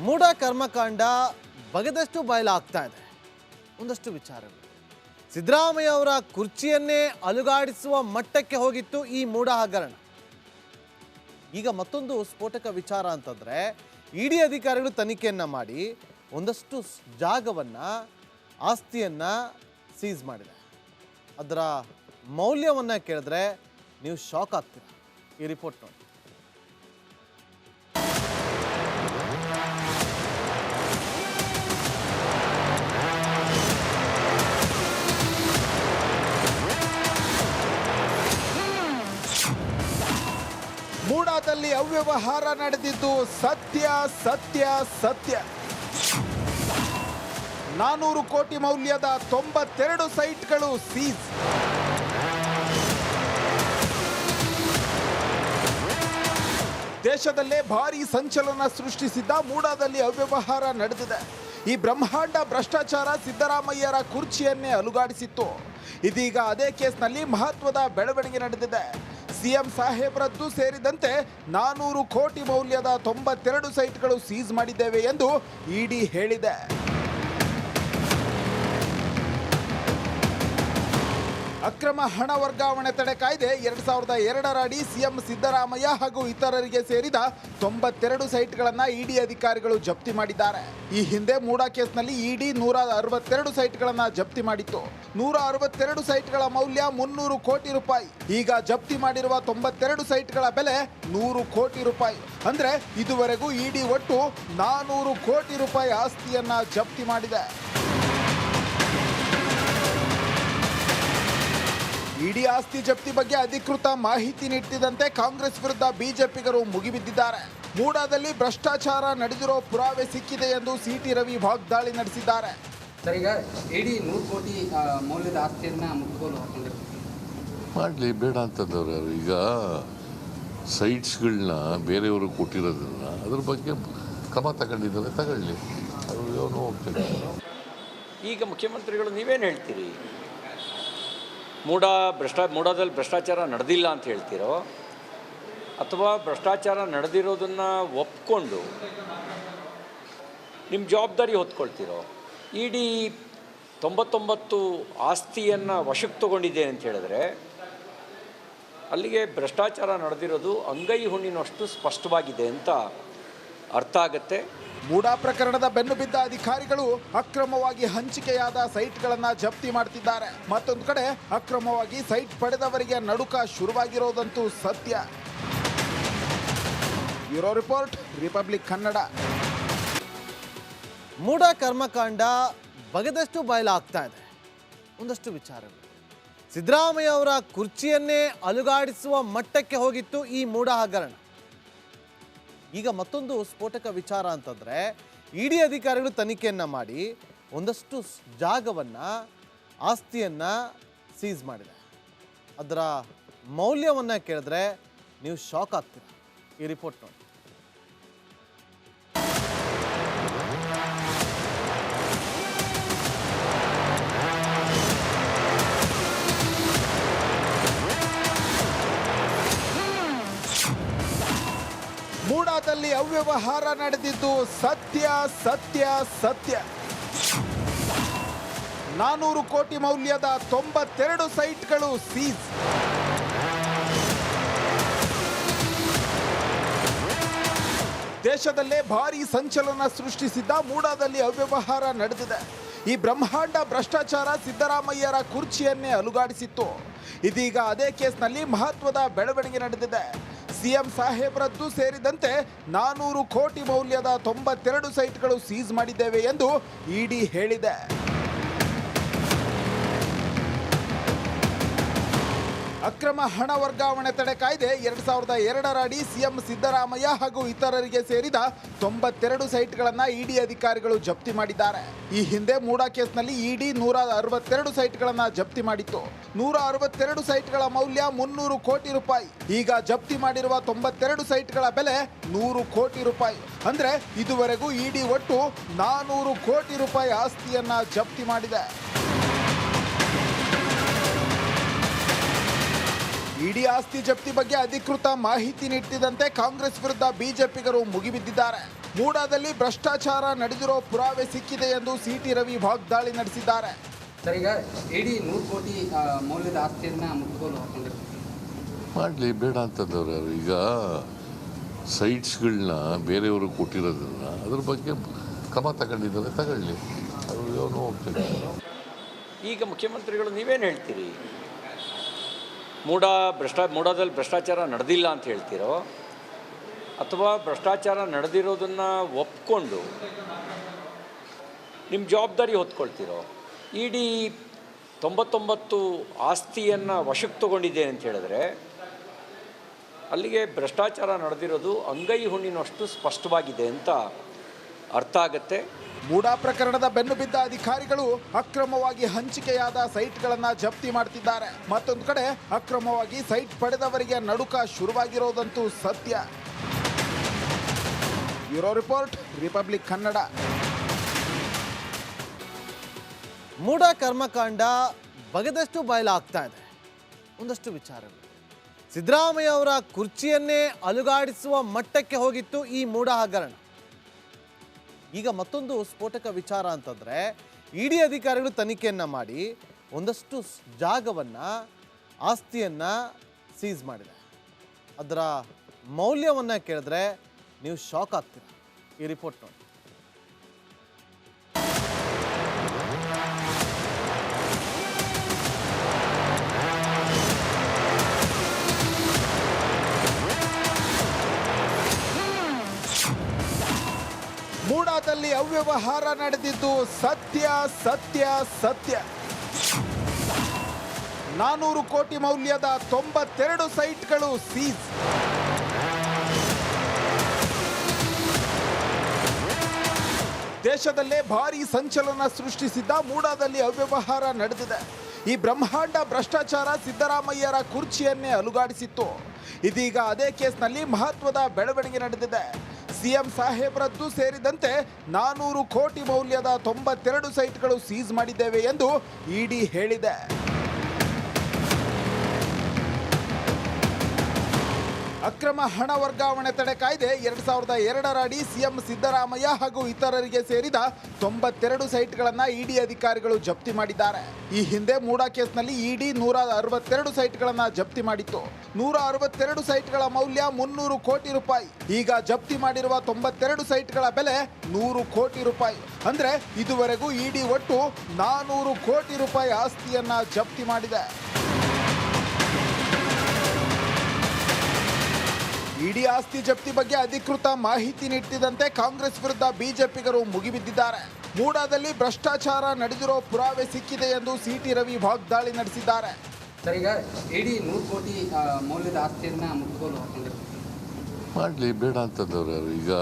ಮೂಢ ಕರ್ಮಕಾಂಡ ಬಗೆದಷ್ಟು ಬಯಲಾಗ್ತಾ ಇದೆ. ಒಂದಷ್ಟು ವಿಚಾರಗಳು. ಸಿದ್ದರಾಮಯ್ಯ ಅವರ ಕುರ್ಚಿಯನ್ನೇ ಅಲುಗಾಡಿಸುವ ಮಟ್ಟಕ್ಕೆ ಹೋಗಿತ್ತು ಈ ಮೂಢ ಹಗರಣ. ಈಗ ಮತ್ತೊಂದು ಸ್ಫೋಟಕ ವಿಚಾರ ಅಂತಂದರೆ, ಇಡಿ ಅಧಿಕಾರಿಗಳು ತನಿಖೆಯನ್ನು ಮಾಡಿ ಒಂದಷ್ಟು ಜಾಗವನ್ನು, ಆಸ್ತಿಯನ್ನು ಸೀಸ್ ಮಾಡಿದೆ. ಅದರ ಮೌಲ್ಯವನ್ನು ಕೇಳಿದ್ರೆ ನೀವು ಶಾಕ್ ಆಗ್ತೀರ? ಈ ರಿಪೋರ್ಟ್ ನೋಡಿ. ಅವ್ಯವಹಾರ ನಡೆದಿದ್ದು ಸತ್ಯ ಸತ್ಯ ಸತ್ಯ. ನಾನೂರು ಕೋಟಿ ಮೌಲ್ಯದ ತೊಂಬತ್ತೆರಡು ಸೈಟ್ಗಳು ಸೀಸ್ ದೇಶದಲ್ಲೇ ಭಾರಿ ಸಂಚಲನ ಸೃಷ್ಟಿಸಿದ್ದ ಮೂಡಾದಲ್ಲಿ ಅವ್ಯವಹಾರ ನಡೆದಿದೆ. ಈ ಬ್ರಹ್ಮಾಂಡ ಭ್ರಷ್ಟಾಚಾರ ಸಿದ್ದರಾಮಯ್ಯರ ಕುರ್ಚಿಯನ್ನೇ ಅಲುಗಾಡಿಸಿತ್ತು. ಇದೀಗ ಅದೇ ಕೇಸ್ನಲ್ಲಿ ಮಹತ್ವದ ಬೆಳವಣಿಗೆ ನಡೆದಿದೆ. ಸಿಎಂ ಸಾಹೇಬ್ರದ್ದು ಸೇರಿದಂತೆ ನಾನೂರು ಕೋಟಿ ಮೌಲ್ಯದ ತೊಂಬತ್ತೆರಡು ಸೈಟ್ಗಳು ಸೀಸ್ ಮಾಡಿದ್ದೇವೆ ಎಂದು ಇಡಿ ಹೇಳಿದೆ. ಅಕ್ರಮ ಹಣ ವರ್ಗಾವಣೆ ತಡೆ ಕಾಯ್ದೆ ಎರಡ್ ಸಾವಿರದ ಎರಡರ ಅಡಿ ಸಿಎಂ ಸಿದ್ದರಾಮಯ್ಯ ಹಾಗೂ ಇತರರಿಗೆ ಸೇರಿದ ತೊಂಬತ್ತೆರಡು ಸೈಟ್ಗಳನ್ನ ಇಡಿ ಅಧಿಕಾರಿಗಳು ಜಪ್ತಿ ಮಾಡಿದ್ದಾರೆ. ಈ ಹಿಂದೆ ಮೂಡಾ ಕೇಸ್ನಲ್ಲಿ ಇಡಿ ನೂರ ಅರವತ್ತೆರಡು ಸೈಟ್ಗಳನ್ನು ಜಪ್ತಿ ಮಾಡಿತ್ತು. ನೂರ ಅರವತ್ತೆರಡು ಸೈಟ್ಗಳ ಮೌಲ್ಯ ಮುನ್ನೂರು ಕೋಟಿ ರೂಪಾಯಿ. ಈಗ ಜಪ್ತಿ ಮಾಡಿರುವ ತೊಂಬತ್ತೆರಡು ಸೈಟ್ಗಳ ಬೆಲೆ ನೂರು ಕೋಟಿ ರೂಪಾಯಿ. ಅಂದ್ರೆ ಇದುವರೆಗೂ ಇಡಿ ಒಟ್ಟು ನಾನೂರು ಕೋಟಿ ರೂಪಾಯಿ ಆಸ್ತಿಯನ್ನ ಜಪ್ತಿ ಮಾಡಿದೆ. ಇಡೀ ಆಸ್ತಿ ಜಪ್ತಿ ಬಗ್ಗೆ ಅಧಿಕೃತ ಮಾಹಿತಿ ನೀಡುತ್ತಿದ್ದಂತೆ ಕಾಂಗ್ರೆಸ್ ವಿರುದ್ಧ ಬಿಜೆಪಿಗರು ಮುಗಿಬಿದ್ದಿದ್ದಾರೆ. ಮೂಡಾದಲ್ಲಿ ಭ್ರಷ್ಟಾಚಾರ ನಡೆದಿರೋ ಪುರಾವೆ ಸಿಕ್ಕಿದೆ ಎಂದು ಸಿಟಿ ರವಿ ವಾಗ್ದಾಳಿ ನಡೆಸಿದ್ದಾರೆ. ಸರ್ ಈಗ ಇಡೀ ನೂರು ಕೋಟಿ ಮೌಲ್ಯದ ಆಸ್ತಿಯನ್ನ ಮಾಡಲಿ ಬೇಡ ಅಂತಂದವ್ರು ಯಾರು. ಈಗ ಸೈಟ್ಸ್ಗಳನ್ನ ಬೇರೆಯವರು ಕೊಟ್ಟಿರೋದನ್ನ ಅದ್ರ ಬಗ್ಗೆ ಕ್ರಮ ತಗೊಂಡಿದ್ದಾರೆ ತಗೊಳ್ಳಿ. ಅವರು ಏನು ಹೋಗ್ತದೆ. ಈಗ ಮುಖ್ಯಮಂತ್ರಿಗಳು ನೀವೇನು ಹೇಳ್ತೀರಿ? ಮೂಡ ಭ್ರಷ್ಟಾ ಮೂಡಾದಲ್ಲಿ ಭ್ರಷ್ಟಾಚಾರ ನಡೆದಿಲ್ಲ ಅಂತ ಹೇಳ್ತಿರೋ, ಅಥವಾ ಭ್ರಷ್ಟಾಚಾರ ನಡೆದಿರೋದನ್ನು ಒಪ್ಕೊಂಡು ನಿಮ್ಮ ಜವಾಬ್ದಾರಿ ಹೊತ್ಕೊಳ್ತಿರೋ, ಇಡೀ ತೊಂಬತ್ತೊಂಬತ್ತು ಆಸ್ತಿಯನ್ನು ವಶಕ್ಕೆ ತಗೊಂಡಿದೆ ಅಂತ ಹೇಳಿದ್ರೆ, ಅಲ್ಲಿಗೆ ಭ್ರಷ್ಟಾಚಾರ ನಡೆದಿರೋದು ಅಂಗೈ ಹುಣ್ಣಿನಷ್ಟು ಸ್ಪಷ್ಟವಾಗಿದೆ ಅಂತ ಅರ್ಥ ಆಗುತ್ತೆ. ಮೂಡಾ ಪ್ರಕರಣದ ಬೆನ್ನು ಬಿದ್ದ ಅಧಿಕಾರಿಗಳು ಅಕ್ರಮವಾಗಿ ಹಂಚಿಕೆಯಾದ ಸೈಟ್ಗಳನ್ನು ಜಪ್ತಿ ಮಾಡ್ತಿದ್ದಾರೆ. ಮತ್ತೊಂದು ಕಡೆ ಅಕ್ರಮವಾಗಿ ಸೈಟ್ ಪಡೆದವರಿಗೆ ನಡುಕ ಶುರುವಾಗಿರೋದಂತೂ ಸತ್ಯ. Bureau report, Republic Kannada. ಮೂಢ ಕರ್ಮಕಾಂಡ ಬಗೆದಷ್ಟು ಬಯಲಾಗ್ತಾ ಇದೆ. ಒಂದಷ್ಟು ವಿಚಾರಗಳು. ಸಿದ್ದರಾಮಯ್ಯ ಅವರ ಕುರ್ಚಿಯನ್ನೇ ಅಲುಗಾಡಿಸುವ ಮಟ್ಟಕ್ಕೆ ಹೋಗಿತ್ತು ಈ ಮೂಢ ಹಗರಣ. ಈಗ ಮತ್ತೊಂದು ಸ್ಫೋಟಕ ವಿಚಾರ ಅಂತಂದ್ರೆ ಇಡಿ ಅಧಿಕಾರಿಗಳು ತನಿಖೆಯನ್ನು ಮಾಡಿ ಒಂದಷ್ಟು ಜಾಗವನ್ನು, ಆಸ್ತಿಯನ್ನ ಸೀಸ್ ಮಾಡಿದೆ. ಅದರ ಮೌಲ್ಯವನ್ನ ಕೇಳಿದ್ರೆ ನೀವು ಶಾಕ್ ಆಗ್ತೀರ? ಈ ರಿಪೋರ್ಟ್ ನೋಡಿ. ಮೂಡಾದಲ್ಲಿ ಅವ್ಯವಹಾರ ನಡೆದಿದ್ದು ಸತ್ಯ ಸತ್ಯ ಸತ್ಯ. ನಾನೂರು ಕೋಟಿ ಮೌಲ್ಯದ ತೊಂಬತ್ತೆರಡು ಸೈಟ್ಗಳು ಸೀಸ್ ದೇಶದಲ್ಲೇ ಭಾರಿ ಸಂಚಲನ ಸೃಷ್ಟಿಸಿದ್ದ ಮೂಡಾದಲ್ಲಿ ಅವ್ಯವಹಾರ ನಡೆದಿದೆ. ಈ ಬ್ರಹ್ಮಾಂಡ ಭ್ರಷ್ಟಾಚಾರ ಸಿದ್ದರಾಮಯ್ಯರ ಕುರ್ಚಿಯನ್ನೇ ಅಲುಗಾಡಿಸಿತ್ತು. ಇದೀಗ ಅದೇ ಕೇಸ್ನಲ್ಲಿ ಮಹತ್ವದ ಬೆಳವಣಿಗೆ ನಡೆದಿದೆ. ಸಿಎಂ ಸಾಹೇಬ್ರದ್ದು ಸೇರಿದಂತೆ ನಾನೂರು ಕೋಟಿ ಮೌಲ್ಯದ ತೊಂಬತ್ತೆರಡು ಸೈಟ್ಗಳು ಸೀಸ್ ಮಾಡಿದ್ದೇವೆ ಎಂದು ಇಡಿ ಹೇಳಿದೆ. ಅಕ್ರಮ ಹಣ ವರ್ಗಾವಣೆ ತಡೆ ಕಾಯ್ದೆ ಎರಡ್ ಸಾವಿರದ ಎರಡರ ಅಡಿ ಸಿಎಂ ಸಿದ್ದರಾಮಯ್ಯ ಹಾಗೂ ಇತರರಿಗೆ ಸೇರಿದ ತೊಂಬತ್ತೆರಡು ಸೈಟ್ಗಳನ್ನ ಇಡಿ ಅಧಿಕಾರಿಗಳು ಜಪ್ತಿ ಮಾಡಿದ್ದಾರೆ. ಈ ಹಿಂದೆ ಮೂಡಾ ಕೇಸ್ನಲ್ಲಿ ಇಡಿ ನೂರ ಅರವತ್ತೆರಡು ಸೈಟ್ಗಳನ್ನು ಜಪ್ತಿ ಮಾಡಿತ್ತು. ನೂರ ಅರವತ್ತೆರಡು ಸೈಟ್ಗಳ ಮೌಲ್ಯ ಮುನ್ನೂರು ಕೋಟಿ ರೂಪಾಯಿ. ಈಗ ಜಪ್ತಿ ಮಾಡಿರುವ ತೊಂಬತ್ತೆರಡು ಸೈಟ್ಗಳ ಬೆಲೆ ನೂರು ಕೋಟಿ ರೂಪಾಯಿ. ಅಂದ್ರೆ ಇದುವರೆಗೂ ಇಡಿ ಒಟ್ಟು ನಾನೂರು ಕೋಟಿ ರೂಪಾಯಿ ಆಸ್ತಿಯನ್ನ ಜಪ್ತಿ ಮಾಡಿದೆ. ಇಡೀ ಆಸ್ತಿ ಜಪ್ತಿ ಬಗ್ಗೆ ಅಧಿಕೃತ ಮಾಹಿತಿ ನೀಡುತ್ತಿದ್ದಂತೆ ಕಾಂಗ್ರೆಸ್ ವಿರುದ್ಧ ಬಿಜೆಪಿಗರು ಮುಗಿಬಿದ್ದಿದ್ದಾರೆ. ಮೂಡಾದಲ್ಲಿ ಭ್ರಷ್ಟಾಚಾರ ನಡೆದಿರೋ ಪುರಾವೆ ಸಿಕ್ಕಿದೆ ಎಂದು ಸಿಟಿ ರವಿ ವಾಗ್ದಾಳಿ ನಡೆಸಿದ್ದಾರೆ. ಸರ್ ಈಗ ಇಡೀ ನೂರು ಕೋಟಿ ಮೌಲ್ಯದ ಆಸ್ತಿಯನ್ನ ಮುಟ್ಕೊಂಡು ಮಾಡಲಿ ಬೇಡ ಅಂತಂದವ್ರು ಈಗ ಸೈಟ್ಸ್ಗಳನ್ನ ಬೇರೆಯವರು ಕೊಟ್ಟಿರೋದನ್ನ ಅದ್ರ ಬಗ್ಗೆ ಕ್ರಮ ತಗೊಂಡಿದ್ದಾರೆ ತಗೊಳ್ಳಿ. ಈಗ ಮುಖ್ಯಮಂತ್ರಿಗಳು ನೀವೇನು ಹೇಳ್ತೀರಿ? ಮೂಡ ಭ್ರಷ್ಟಾ ಮೂಡಾದಲ್ಲಿ ಭ್ರಷ್ಟಾಚಾರ ನಡೆದಿಲ್ಲ ಅಂತ ಹೇಳ್ತಿರೋ, ಅಥವಾ ಭ್ರಷ್ಟಾಚಾರ ನಡೆದಿರೋದನ್ನು ಒಪ್ಕೊಂಡು ನಿಮ್ಮ ಜವಾಬ್ದಾರಿ ಹೊತ್ಕೊಳ್ತಿರೋ, ಇಡೀ ತೊಂಬತ್ತೊಂಬತ್ತು ಆಸ್ತಿಯನ್ನು ವಶಕ್ಕೆ ತಗೊಂಡಿದೆ ಅಂತ ಹೇಳಿದ್ರೆ, ಅಲ್ಲಿಗೆ ಭ್ರಷ್ಟಾಚಾರ ನಡೆದಿರೋದು ಅಂಗೈ ಹುಣ್ಣಿನಷ್ಟು ಸ್ಪಷ್ಟವಾಗಿದೆ ಅಂತ ಅರ್ಥ ಆಗತ್ತೆ. ಮೂಡಾ ಪ್ರಕರಣದ ಬೆನ್ನು ಬಿದ್ದ ಅಧಿಕಾರಿಗಳು ಅಕ್ರಮವಾಗಿ ಹಂಚಿಕೆಯಾದ ಸೈಟ್ಗಳನ್ನು ಜಪ್ತಿ ಮಾಡ್ತಿದ್ದಾರೆ. ಮತ್ತೊಂದು ಕಡೆ ಅಕ್ರಮವಾಗಿ ಸೈಟ್ ಪಡೆದವರಿಗೆ ನಡುಕ ಶುರುವಾಗಿರೋದಂತೂ ಸತ್ಯ. Bureau report, republic Kannada. MUDA ಕರ್ಮಕಾಂಡ ಬಗೆದಷ್ಟು ಬಯಲಾಗ್ತಾ ಇದೆ. ಒಂದಷ್ಟು ವಿಚಾರಗಳು. ಸಿದ್ದರಾಮಯ್ಯ ಅವರ ಕುರ್ಚಿಯನ್ನೇ ಅಲುಗಾಡಿಸುವ ಮಟ್ಟಕ್ಕೆ ಹೋಗಿತ್ತು ಈ ಮೂಡ ಹಗರಣ. ಈಗ ಮತ್ತೊಂದು ಸ್ಫೋಟಕ ವಿಚಾರ ಅಂತಂದ್ರೆ ಇಡಿ ಅಧಿಕಾರಿಗಳು ತನಿಖೆಯನ್ನು ಮಾಡಿ ಒಂದಷ್ಟು ಜಾಗವನ್ನು, ಆಸ್ತಿಯನ್ನ ಸೀಸ್ ಮಾಡಿದೆ. ಅದರ ಮೌಲ್ಯವನ್ನ ಕೇಳಿದ್ರೆ ನೀವು ಶಾಕ್ ಆಗ್ತೀರ? ಈ ರಿಪೋರ್ಟ್ ನೋಡಿ. ಮೂಡಾದಲ್ಲಿ ಅವ್ಯವಹಾರ ನಡೆದಿದ್ದು ಸತ್ಯ ಸತ್ಯ ಸತ್ಯ. ನಾನೂರು ಕೋಟಿ ಮೌಲ್ಯದ ತೊಂಬತ್ತೆರಡು ಸೈಟ್ಗಳು ಸೀಸ್ ದೇಶದಲ್ಲೇ ಭಾರಿ ಸಂಚಲನ ಸೃಷ್ಟಿಸಿದ್ದ ಮೂಡಾದಲ್ಲಿ ಅವ್ಯವಹಾರ ನಡೆದಿದೆ. ಈ ಬ್ರಹ್ಮಾಂಡ ಭ್ರಷ್ಟಾಚಾರ ಸಿದ್ದರಾಮಯ್ಯರ ಕುರ್ಚಿಯನ್ನೇ ಅಲುಗಾಡಿಸಿತ್ತು. ಇದೀಗ ಅದೇ ಕೇಸ್ನಲ್ಲಿ ಮಹತ್ವದ ಬೆಳವಣಿಗೆ ನಡೆದಿದೆ. ಸಿಎಂ ಸಾಹೇಬ್ರದ್ದು ಸೇರಿದಂತೆ ನಾನೂರು ಕೋಟಿ ಮೌಲ್ಯದ ತೊಂಬತ್ತೆರಡು ಸೈಟ್ಗಳು ಸೀಸ್ ಮಾಡಿದ್ದೇವೆ ಎಂದು ಇಡಿ ಹೇಳಿದೆ. ಅಕ್ರಮ ಹಣ ವರ್ಗಾವಣೆ ತಡೆ ಕಾಯ್ದೆ ಎರಡ್ ಸಾವಿರದ ಎರಡರ ಅಡಿ ಸಿಎಂ ಸಿದ್ದರಾಮಯ್ಯ ಹಾಗೂ ಇತರರಿಗೆ ಸೇರಿದ ತೊಂಬತ್ತೆರಡು ಸೈಟ್ಗಳನ್ನ ಇಡಿ ಅಧಿಕಾರಿಗಳು ಜಪ್ತಿ ಮಾಡಿದ್ದಾರೆ. ಈ ಹಿಂದೆ ಮೂಡಾ ಕೇಸ್ನಲ್ಲಿ ಇಡಿ ನೂರ ಅರವತ್ತೆರಡು ಸೈಟ್ಗಳನ್ನು ಜಪ್ತಿ ಮಾಡಿತ್ತು. ನೂರ ಅರವತ್ತೆರಡು ಸೈಟ್ಗಳ ಮೌಲ್ಯ ಮುನ್ನೂರು ಕೋಟಿ ರೂಪಾಯಿ. ಈಗ ಜಪ್ತಿ ಮಾಡಿರುವ ತೊಂಬತ್ತೆರಡು ಸೈಟ್ಗಳ ಬೆಲೆ ನೂರು ಕೋಟಿ ರೂಪಾಯಿ. ಅಂದ್ರೆ ಇದುವರೆಗೂ ಇಡಿ ಒಟ್ಟು ನಾನೂರು ಕೋಟಿ ರೂಪಾಯಿ ಆಸ್ತಿಯನ್ನ ಜಪ್ತಿ ಮಾಡಿದೆ. ಇಡೀ ಆಸ್ತಿ ಜಪ್ತಿ ಬಗ್ಗೆ ಅಧಿಕೃತ ಮಾಹಿತಿ ನೀಡುತ್ತಿದ್ದಂತೆ ಕಾಂಗ್ರೆಸ್ ವಿರುದ್ಧ ಬಿಜೆಪಿಗರು ಮುಗಿಬಿದ್ದಿದ್ದಾರೆ. ಮೂಡಾದಲ್ಲಿ ಭ್ರಷ್ಟಾಚಾರ ನಡೆದಿರೋ ಪುರಾವೆ ಸಿಕ್ಕಿದೆ ಎಂದು ಸಿಟಿ ರವಿ ವಾಗ್ದಾಳಿ ನಡೆಸಿದ್ದಾರೆ. ಸರ್ ಈಗ ಇಡೀ ನೂರು ಕೋಟಿ ಮೌಲ್ಯದ ಆಸ್ತಿಯನ್ನ ಮಾಡಲಿ ಬೇಡ ಅಂತಂದವ್ರು ಯಾರು. ಈಗ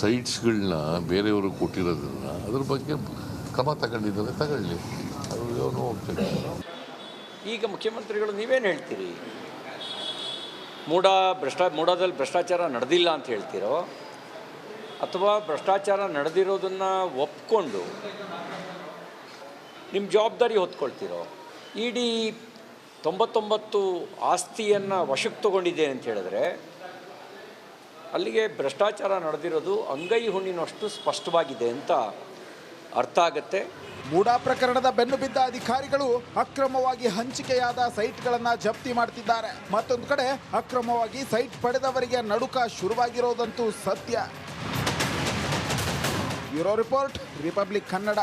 ಸೈಟ್ಸ್ಗಳನ್ನ ಬೇರೆಯವರು ಕೊಟ್ಟಿರೋದನ್ನ ಅದ್ರ ಬಗ್ಗೆ ಕ್ರಮ ತಗೊಂಡಿದ್ದಾರೆ ತಗೊಳ್ಳಿ. ಈಗ ಮುಖ್ಯಮಂತ್ರಿಗಳು ನೀವೇನು ಹೇಳ್ತೀರಿ? ಮೂಡ ಭ್ರಷ್ಟಾ ಮೂಡಾದಲ್ಲಿ ಭ್ರಷ್ಟಾಚಾರ ನಡೆದಿಲ್ಲ ಅಂತ ಹೇಳ್ತಿರೋ, ಅಥವಾ ಭ್ರಷ್ಟಾಚಾರ ನಡೆದಿರೋದನ್ನು ಒಪ್ಕೊಂಡು ನಿಮ್ಮ ಜವಾಬ್ದಾರಿ ಹೊತ್ಕೊಳ್ತಿರೋ, ಇಡೀ ತೊಂಬತ್ತೊಂಬತ್ತು ಆಸ್ತಿಯನ್ನು ವಶಕ್ಕೆ ತಗೊಂಡಿದೆ ಅಂತ ಹೇಳಿದ್ರೆ, ಅಲ್ಲಿಗೆ ಭ್ರಷ್ಟಾಚಾರ ನಡೆದಿರೋದು ಅಂಗೈ ಹುಣ್ಣಿನಷ್ಟು ಸ್ಪಷ್ಟವಾಗಿದೆ ಅಂತ ಅರ್ಥ ಆಗತ್ತೆ. ಮೂಡಾ ಪ್ರಕರಣದ ಬೆನ್ನು ಬಿದ್ದ ಅಧಿಕಾರಿಗಳು ಅಕ್ರಮವಾಗಿ ಹಂಚಿಕೆಯಾದ ಸೈಟ್ಗಳನ್ನು ಜಪ್ತಿ ಮಾಡ್ತಿದ್ದಾರೆ. ಮತ್ತೊಂದು ಕಡೆ ಅಕ್ರಮವಾಗಿ ಸೈಟ್ ಪಡೆದವರಿಗೆ ನಡುಕ ಶುರುವಾಗಿರೋದಂತೂ ಸತ್ಯ. Bureau report, Republic Kannada.